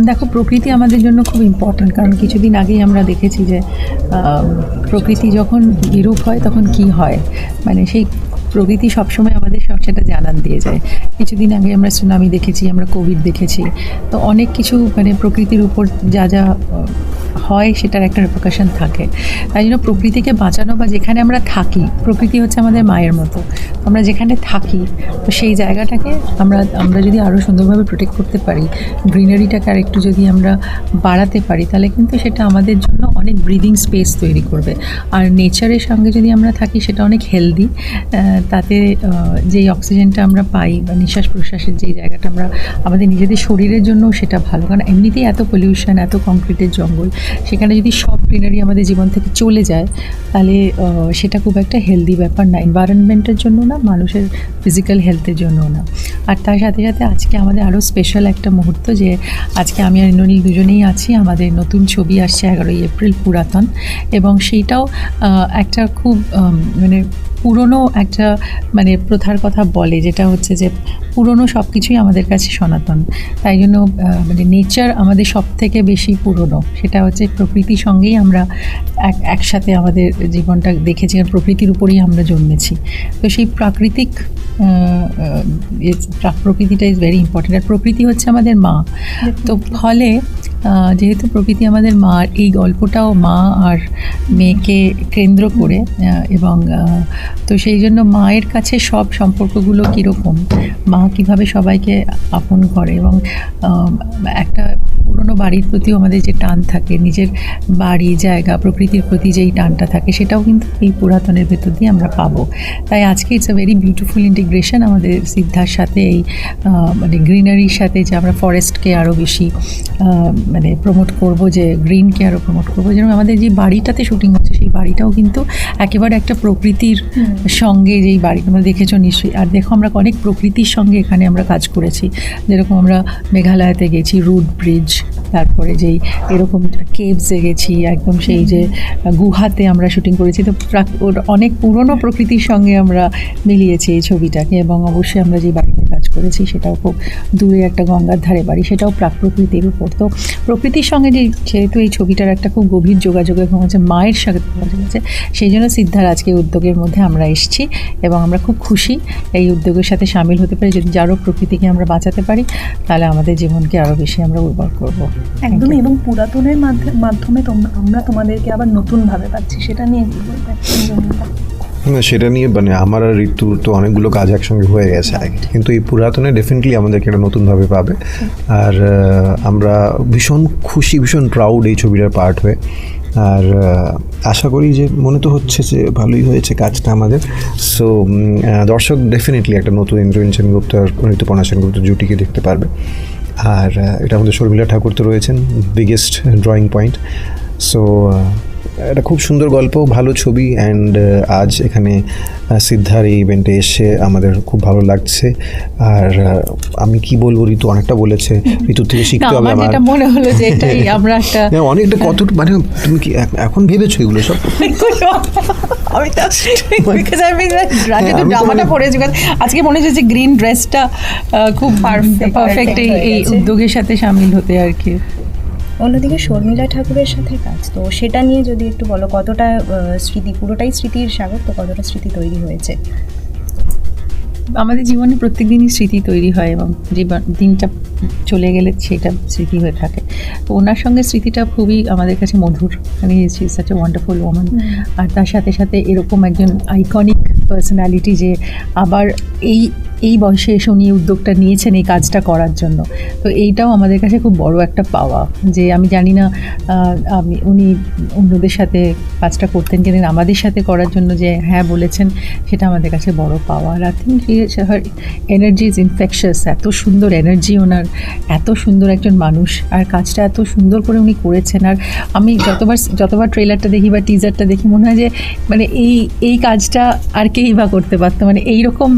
দেখো, প্রকৃতি আমাদের জন্য খুব ইম্পর্ট্যান্ট কারণ কিছুদিন আগেই আমরা দেখেছি যে প্রকৃতি যখন বিরূপ হয় তখন কি হয়? মানে সেই প্রকৃতি সবসময় আমাদের সব সেটা জানান দিয়ে যায়। কিছুদিন আগে আমরা সুনামি দেখেছি, আমরা কোভিড দেখেছি। তো অনেক কিছু মানে প্রকৃতির উপর যা যা হয় সেটার একটা রেপ্রিকাশন থাকে। তাই জন্য প্রকৃতিকে বাঁচানো বা যেখানে আমরা থাকি, প্রকৃতি হচ্ছে আমাদের মায়ের মতো। আমরা যেখানে থাকি, তো সেই জায়গাটাকে আমরা আমরা যদি আরও সুন্দরভাবে প্রোটেক্ট করতে পারি গ্রিনারিটাকে আর একটু যদি আমরা বাড়াতে পারি, তাহলে কিন্তু সেটা আমাদের জন্য অনেক ব্রিদিং স্পেস তৈরি করবে। আর নেচারের সঙ্গে যদি আমরা থাকি, সেটা অনেক হেলদি তাতে যেই অক্সিজেনটা আমরা পাই বা নিঃশ্বাস প্রশ্বাসের যেই জায়গাটা আমরা, আমাদের নিজেদের শরীরের জন্য সেটা ভালো। কারণ এমনিতেই এত পলিউশন এত কংক্রিটের জঙ্গল, সেখানে যদি সব গ্রিনারি আমাদের জীবন থেকে চলে যায়, তাহলে সেটা খুব একটা হেলদি ব্যাপার না। এনভায়রনমেন্টের জন্য না, মানুষের ফিজিক্যাল হেলথের জন্য না। আর তার সাথে সাথে আজকে আমাদের আরও স্পেশাল একটা মুহূর্ত যে, আজকে আমি আর ইন্দ্রনীল দুজনেই আছি। আমাদের নতুন ছবি আসছে এগারোই এপ্রিল পুরাতন এবং সেইটাও একটা খুব মানে পুরনো একটা মানে প্রথার কথা বলে যেটা হচ্ছে যে পুরনো সব কিছুই আমাদের কাছে সনাতন। তাই জন্য মানে নেচার আমাদের সব থেকে বেশি পুরনো। সেটা হচ্ছে প্রকৃতির সঙ্গেই আমরা এক একসাথে আমাদের জীবনটা দেখেছি আর প্রকৃতির উপরেই আমরা জন্মেছি। তো সেই প্রাকৃতিক প্রকৃতিটা ইজ ভেরি ইম্পর্টেন্ট আর প্রকৃতি হচ্ছে আমাদের মা। তো ফলে যেহেতু প্রকৃতি আমাদের মা, এই গল্পটাও মা আর মেয়েকে কেন্দ্র করে এবং তো সেই জন্য মায়ের কাছে সব সম্পর্কগুলো কীরকম? মা কীভাবে সবাইকে আপন করে? এবং একটা পুরনো বাড়ির প্রতিও আমাদের যে টান থাকে নিজের বাড়ি জায়গা প্রকৃতির প্রতি যেই টানটা থাকে সেটাও কিন্তু এই পুরাতনের ভেতর দিয়ে আমরা পাবো। তাই আজকে it's a very beautiful integration আমাদের সিদ্ধার সাথে এই মানে গ্রিনারির সাথে যে আমরা ফরেস্টকে আরও বেশি মানে প্রমোট করব যে গ্রিনকে আরও প্রমোট করব। যেরকম আমাদের যে বাড়িটাতে শুটিং হচ্ছে সেই বাড়িটাও কিন্তু একেবারে একটা প্রকৃতির সঙ্গে যেই বাড়ি তোমরা দেখেছ নিশ্চয়ই। আর দেখো আমরা অনেক প্রকৃতির সঙ্গে এখানে আমরা কাজ করেছি। যেরকম আমরা মেঘালয়াতে গেছি রুট ব্রিজ তারপরে যেই এরকম কেভসে গেছি, একদম সেই যে গুহাতে আমরা শুটিং করেছি। তো অনেক পুরনো প্রকৃতির সঙ্গে আমরা মিলিয়েছি এই ছবিটাকে এবং অবশ্যই আমরা যে বাড়িতে কাজ করেছি সেটাও খুব দূরে একটা গঙ্গার ধারে বাড়ি, সেটাও প্রাক প্রকৃতির উপর। তো প্রকৃতির সঙ্গে যে, যেহেতু এই ছবিটার একটা খুব গভীর যোগাযোগ এখন হচ্ছে মায়ের সাথে যোগাযোগ আছে, সেই জন্য সিদ্ধার আজকে উদ্যোগের মধ্যে আমরা এসেছি এবং আমরা খুব খুশি এই উদ্যোগের সাথে সামিল হতে পারি। যদি যারও প্রকৃতিকে আমরা বাঁচাতে পারি, তাহলে আমাদের জীবনকে আরও বেশি আমরা উর্বর করব। একদমই এবং পুরাতনের মাধ্যমে তোমরা- আমরা তোমাদেরকে আবার নতুনভাবে পাচ্ছি সেটা নিয়ে কি বলবে না সেটা নিয়ে মানে আমার আর ঋতুর তো অনেকগুলো কাজ একসঙ্গে হয়ে গেছে আগে। কিন্তু এই পুরাতনে ডেফিনেটলি আমাদেরকে একটা নতুনভাবে পাবে। আর আমরা ভীষণ খুশি ভীষণ প্রাউড এই ছবিটার পার্ট হয়ে। আর আশা করি যে মনে তো হচ্ছে যে ভালোই হয়েছে কাজটা আমাদের। সো দর্শক ডেফিনেটলি একটা নতুন ইন্দ্রনীল সেনগুপ্ত আর ঋতুপর্ণা সেনগুপ্ত জুটিকে দেখতে পারবে। আর এটা আমাদের শর্মিলা ঠাকুর তো রয়েছেন বিগেস্ট ড্রয়িং পয়েন্ট সো এটা খুব সুন্দর গল্প ভালো ছবি অ্যান্ড আজ এখানে সিদ্ধার এই ইভেন্টে এসে আমাদের খুব ভালো লাগছে। আর আমি কি বলব ঋতু অনেকটা বলেছে ঋতুর থেকে শিখতে হবে আমার মনে হলো যে এটাই আমরা একটা অনেকটা কত মানে তুমি কি এখন ভেবেছো এগুলো সব? আমি তো বিকজ আমি রাতে হ্যাঁ, জামাটা মানে- আজকে মনে হচ্ছে যে গ্রিন ড্রেসটা খুব পারফেক্ট এই এই উদ্যোগের সাথে সামিল হতে আর কি। অন্যদিকে শর্মিলা ঠাকুরের সাথে কাজ। তো সেটা নিয়ে যদি একটু বলো কতটা স্মৃতি পুরোটাই স্মৃতির সাগর তো কতটা স্মৃতি তৈরি হয়েছে? আমাদের জীবনে প্রত্যেক দিনই স্মৃতি তৈরি হয় এবং জীবন দিনটা চলে গেলে সেটা স্মৃতি হয়ে থাকে। তো ওনার সঙ্গে স্মৃতিটা খুবই আমাদের কাছে মধুর। মানে সাচ এ ওয়ান্ডারফুল ওমান আর তার সাথে সাথে এরকম একজন আইকনিক পার্সোনালিটি যে আবার এই এই বয়সে এসে উনি উদ্যোগটা নিয়েছেন এই কাজটা করার জন্য। তো এইটাও আমাদের কাছে খুব বড় একটা পাওয়া যে আমি জানি না আমি, উনি অন্যদের সাথে কাজটা করতেন কিন্তু আমাদের সাথে করার জন্য যে হ্যাঁ বলেছেন, সেটা আমাদের কাছে বড় পাওয়া। আর I think her energy is infectious এত সুন্দর এনার্জি ওনার, এত সুন্দর একজন মানুষ। আর কাজটা এত সুন্দর করে উনি করেছেন। আর আমি যতবার যতবার ট্রেলারটা দেখি বা টিজারটা দেখি, মনে হয় যে মানে এই এই কাজটা আর কেই বা করতে পারতো। মানে এইরকম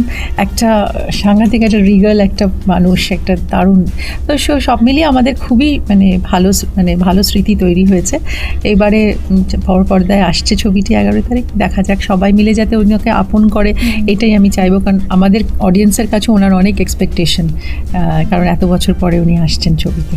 একটা সাংঘাতিক একটা রিগাল একটা মানুষ একটা দারুণ। তো সো- সব মিলিয়ে আমাদের খুবই মানে ভালো মানে ভালো স্মৃতি তৈরি হয়েছে। এবারে বড় পর্দায় আসছে ছবিটি এগারো তারিখ। দেখা যাক সবাই মিলে যাতে ওনাকে আপন করে। এটাই আমি চাইব কারণ আমাদের অডিয়েন্সের কাছে ওনার অনেক এক্সপেকটেশন কারণ এত বছর পরে উনি আসছেন ছবিতে।